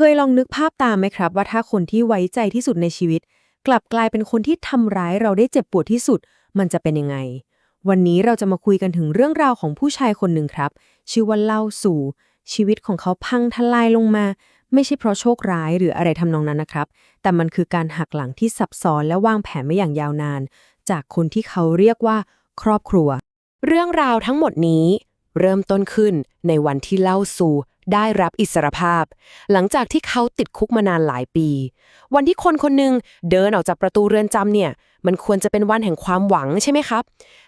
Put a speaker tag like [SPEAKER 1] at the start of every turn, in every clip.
[SPEAKER 1] เคยลองนึกภาพตามไหมครับ ว่าถ้าคนที่ไว้ใจที่สุดในชีวิต กลับกลายเป็นคนที่ทำร้ายเราได้เจ็บปวดที่สุด มันจะเป็นยังไง วันนี้เราจะมาคุยกันถึงเรื่องราวของผู้ชายคนหนึ่งครับ ชื่อว่าเล่าสู่ ชีวิตของเขาพังทลายลงมา ไม่ใช่เพราะโชคร้ายหรืออะไรทำนองนั้นนะครับ แต่มันคือการหักหลังที่ซับซ้อนและวางแผนมาอย่างยาวนาน จากคนที่เขาเรียกว่า ครอบครัว
[SPEAKER 2] เรื่องราวทั้งหมดนี้ เริ่มต้นขึ้นในวันที่เล่าสู่ ได้รับอิสรภาพ หลังจากที่เขาติดคุกมานานหลายปี วันที่คนคนหนึ่งเดินออกจากประตูเรือนจำเนี่ย มันควรจะเป็นวันแห่งความหวังใช่ไหมครับ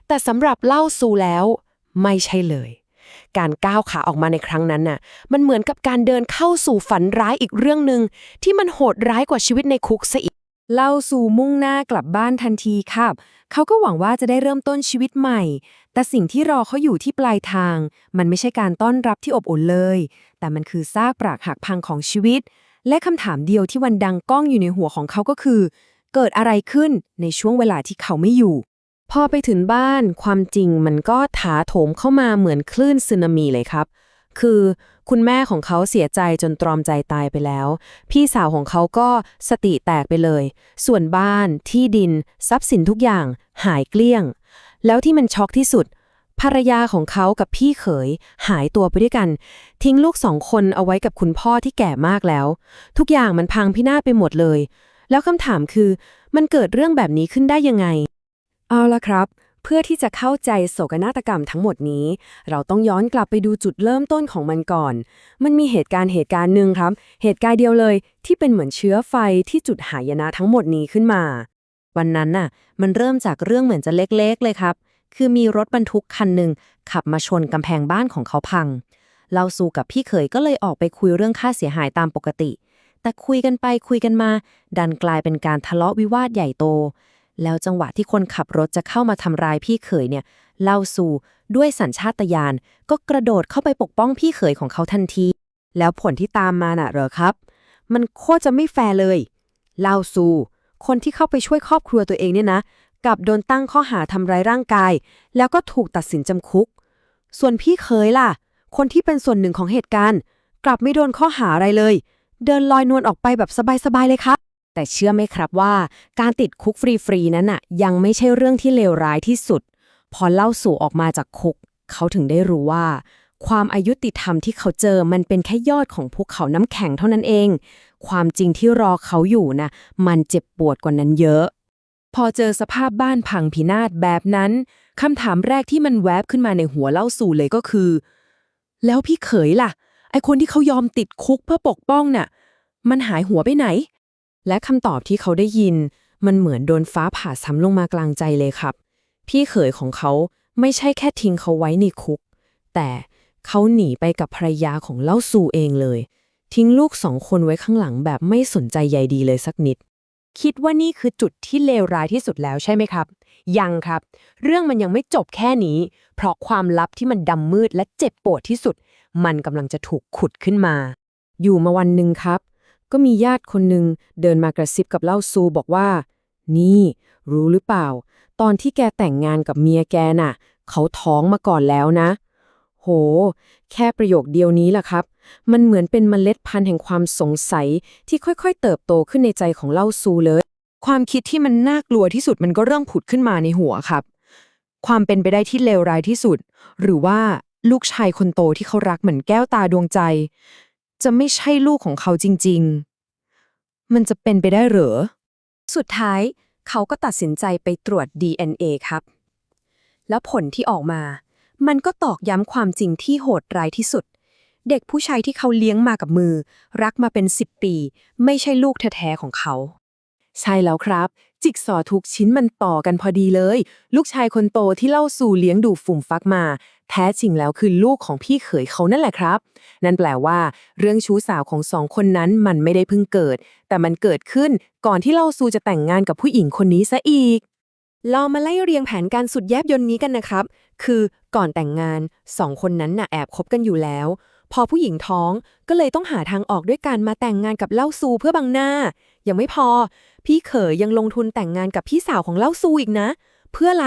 [SPEAKER 2] แต่สำหรับเล่าสู่แล้ว ไม่ใช่เลย การก้าวขาออกมาในครั้งนั้นน่ะ มันเหมือนกับการเดินเข้าสู่ฝันร้ายอีกเรื่องหนึ่งที่มันโหดร้ายกว่าชีวิตในคุกซะอีก
[SPEAKER 1] เล่าสู่มุ่งหน้ากลับบ้านทันทีครับ เขาก็หวังว่าจะได้เริ่มต้นชีวิตใหม่ แต่สิ่งที่รอเขาอยู่ที่ปลายทาง มันไม่ใช่การต้อนรับที่อบอุ่นเลย แต่มันคือซากปรักหักพังของชีวิต และคำถามเดียวที่วันดังก้องอยู่ในหัวของเขาก็คือ เกิดอะไรขึ้นในช่วงเวลาที่เขาไม่อยู่ พอไปถึงบ้าน ความจริงมันก็ถาโถมเข้ามาเหมือนคลื่นสึนามิเลยครับ คือคุณแม่ของเขาเสียใจจนตรอมใจตายไปแล้ว พี่สาวของเขาก็สติแตกไปเลย ส่วนบ้านที่ดิน ทรัพย์สินทุกอย่างหายเกลี้ยง แล้วที่มันช็อกที่สุด ภรรยาของเขากับพี่เขย หายตัวไปด้วยกัน ทิ้งลูกสองคนเอาไว้กับคุณพ่อที่แก่มากแล้ว ทุกอย่างมันพังพินาศไปหมดเลย แล้วคำถามคือ มันเกิดเรื่องแบบนี้ขึ้นได้ยังไง เอาละครับ เพื่อที่จะเข้าใจโศกนาฏกรรมทั้งหมดนี้ เราต้องย้อนกลับไปดูจุดเริ่มต้นของมันก่อน มันมีเหตุการณ์เหตุการณ์หนึ่งครับ เหตุการณ์เดียวเลยที่เป็นเหมือนเชื้อไฟที่จุดหายนะทั้งหมดนี้ขึ้นมา วันนั้นน่ะ มันเริ่มจากเรื่องเหมือนจะเล็กๆ เลยครับ คือมีรถบรรทุกคันหนึ่งขับมาชนกำแพงบ้านของเขาพัง เราสู่กับพี่เขยก็เลยออกไปคุยเรื่องค่าเสียหายตามปกติ แต่คุยกันไปคุยกันมา ดันกลายเป็นการทะเลาะวิวาทใหญ่โต แล้วจังหวะที่คนขับรถจะเข้ามาทำร้ายพี่เขยเนี่ย เล่าสู่ด้วยสัญชาตญาณก็กระโดดเข้าไปปกป้องพี่เขยของเขาทันที แล้วผลที่ตามมาน่ะเหรอครับ มันโคตรจะไม่แฟร์เลย เล่าสู่คนที่เข้าไปช่วยครอบครัวตัวเองเนี่ยนะกลับโดนตั้งข้อหาทำร้ายร่างกาย แล้วก็ถูกตัดสินจำคุก ส่วนพี่เขยล่ะ คนที่เป็นส่วนหนึ่งของเหตุการณ์ กลับไม่โดนข้อหาอะไรเลย เดินลอยนวลออกไปแบบสบายๆเลยครับ แต่เชื่อไหมครับว่า การติดคุกฟรีๆนั้นน่ะยังไม่ใช่เรื่องที่เลวร้ายที่สุด พอเล่าสู่ออกมาจากคุก เขาถึงได้รู้ว่า ความอายุติธรรมที่เขาเจอมันเป็นแค่ยอดของภูเขาน้ำแข็งเท่านั้นเอง ความจริงที่รอเขาอยู่นะมันเจ็บปวดกว่านั้นเยอะ พอเจอสภาพบ้านพังพินาศแบบนั้นคำถามแรกที่มันแวบขึ้นมาในหัวเล่าสู่เลยก็คือ แล้วพี่เขยล่ะไอคนที่เขายอมติดคุกเพื่อปกป้องน่ะ มันหายหัวไปไหน และคำตอบที่เขาได้ยิน มันเหมือนโดนฟ้าผ่าซ้ำลงมากลางใจเลยครับ พี่เขยของเขาไม่ใช่แค่ทิ้งเขาไว้ในคุก แต่เขาหนีไปกับภรรยาของเล่าสู่เองเลย ทิ้งลูกสองคนไว้ข้างหลังแบบไม่สนใจใยดีเลยสักนิด คิดว่านี่คือจุดที่เลวร้ายที่สุดแล้วใช่ไหมครับ ยังครับ เรื่องมันยังไม่จบแค่นี้ เพราะความลับที่มันดำมืดและเจ็บปวดที่สุด มันกำลังจะถูกขุดขึ้นมา อยู่มาวันหนึ่งครับ ก็มีญาติคนหนึ่งเดินมากระซิบกับเล่าซูบอกว่า นี่ รู้หรือเปล่า ตอนที่แกแต่งงานกับเมียแกน่ะ เขาท้องมาก่อนแล้วนะ โห แค่ประโยคเดียวนี้แหละครับ มันเหมือนเป็นเมล็ดพันธุ์แห่งความสงสัยที่ค่อยๆ เติบโตขึ้นในใจของเล่าซูเลย ความคิดที่มันน่ากลัวที่สุดมันก็เริ่มผุดขึ้นมาในหัวครับ ความเป็นไปได้ที่เลวร้ายที่สุด หรือว่าลูกชายคนโตที่เขารักเหมือนแก้วตาดวงใจ จะไม่ใช่ลูกของเขาจริง ๆ มันจะเป็นไปได้เหรอ สุดท้ายเขาก็ตัดสินใจไปตรวจ DNA ครับ แล้วผลที่ออกมา มันก็ตอกย้ำความจริงที่โหดร้ายที่สุด เด็กผู้ชายที่เขาเลี้ยงมากับมือ รักมาเป็น 10 ปี ไม่ใช่ลูกแท้ๆของเขา ใช่แล้วครับ จิกซอว์ทุกชิ้นมันต่อกันพอดีเลย ลูกชายคนโตที่เล่าสู่เลี้ยงดูฝุ่มฟักมา แท้จริงแล้วคือลูกของพี่เขยเขานั่นแหละครับ นั่นแปลว่า เรื่องชู้สาวของสองคนนั้นมันไม่ได้เพิ่งเกิด แต่มันเกิดขึ้นก่อนที่เล่าสู่จะแต่งงานกับผู้หญิงคนนี้ซะอีกเรามาไล่เรียงแผนการสุดแยบยนนี้กันนะครับ คือก่อนแต่งงานสองคนนั้นน่ะแอบคบกันอยู่แล้ว พอผู้หญิงท้องก็เลยต้องหาทางออกด้วยการมาแต่งงานกับเล่าซูเพื่อบังหน้า ยังไม่พอ พี่เขยยังลงทุนแต่งงานกับพี่สาวของเล่าซูอีกนะ เพื่ออะไร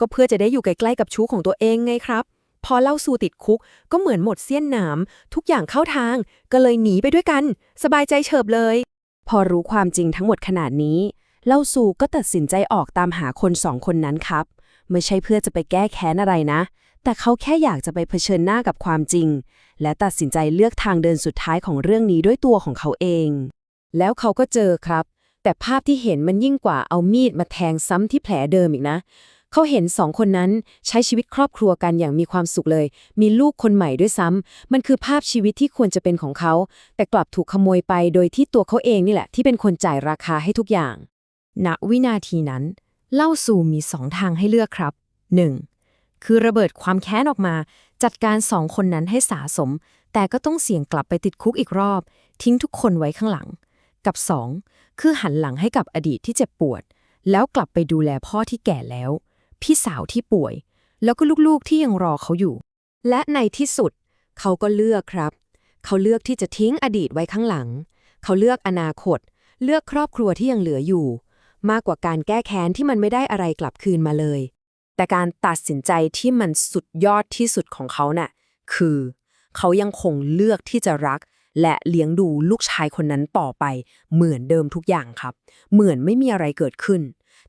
[SPEAKER 1] ก็เพื่อจะได้อยู่ใกล้ๆกับชู้ของตัวเองไงครับ พอเล่าซูติดคุก ก็เหมือนหมดเสี้ยนหนาม ทุกอย่างเข้าทาง ก็เลยหนีไปด้วยกัน สบายใจเฉิบเลย พอรู้ความจริงทั้งหมดขนาดนี้ เล่าซูก็ตัดสินใจออกตามหาคนสองคนนั้นครับ ไม่ใช่เพื่อจะไปแก้แค้นอะไรนะ แต่เขาแค่อยากจะไปเผชิญหน้ากับความจริง และตัดสินใจเลือกทางเดินสุดท้ายของเรื่องนี้ด้วยตัวของเขาเอง แล้วเขาก็เจอครับ แต่ภาพที่เห็นมันยิ่งกว่าเอามีดมาแทงซ้ำที่แผลเดิมอีกนะ เขาเห็นสองคนนั้นใช้ชีวิตครอบครัวกันอย่างมีความสุขเลย มีลูกคนใหม่ด้วยซ้ำมันคือภาพชีวิตที่ควรจะเป็นของเขา แต่กลับถูกขโมยไปโดยที่ตัวเขาเองนี่แหละ ที่เป็นคนจ่ายราคาให้ทุกอย่าง ณ วินาทีนั้น เล่าสู่มีสองทางให้เลือกครับ 1. คือระเบิดความแค้นออกมา จัดการสองคนนั้นให้สาสม แต่ก็ต้องเสี่ยงกลับไปติดคุกอีกรอบ ทิ้งทุกคนไว้ข้างหลัง กับ 2. คือหันหลังให้กับอดีตที่เจ็บปวด แล้วกลับไปดูแลพ่อที่แก่แล้ว พี่สาวที่ป่วย แล้วก็ลูกๆที่ยังรอเขาอยู่ และในที่สุด เขาก็เลือกครับ เขาเลือกที่จะทิ้งอดีตไว้ข้างหลัง เขาเลือกอนาคต เลือกครอบครัวที่ยังเหลืออยู่ มากกว่าการแก้แค้นที่มันไม่ได้อะไรกลับคืนมาเลย แต่การตัดสินใจที่มันสุดยอดที่สุดของเขาน่ะคือ เขายังคงเลือกที่จะรักและเลี้ยงดูลูกชายคนนั้นต่อไป เหมือนเดิมทุกอย่างครับ เหมือนไม่มีอะไรเกิดขึ้น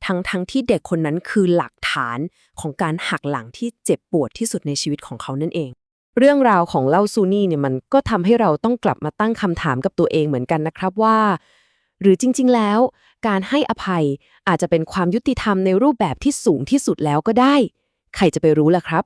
[SPEAKER 1] ทั้งทั้งที่เด็กคนนั้นคือหลักฐานของการหักหลังที่เจ็บปวดที่สุดในชีวิตของเขานั่นเอง เรื่องราวของเล่าซูนี่เนี่ยมันก็ทำให้เราต้องกลับมาตั้งคำถามกับตัวเองเหมือนกันนะครับว่า หรือจริง ๆ แล้ว การให้อภัยอาจจะเป็นความยุติธรรมในรูปแบบที่สูงที่สุดแล้วก็ได้ ใครจะไปรู้ล่ะครับ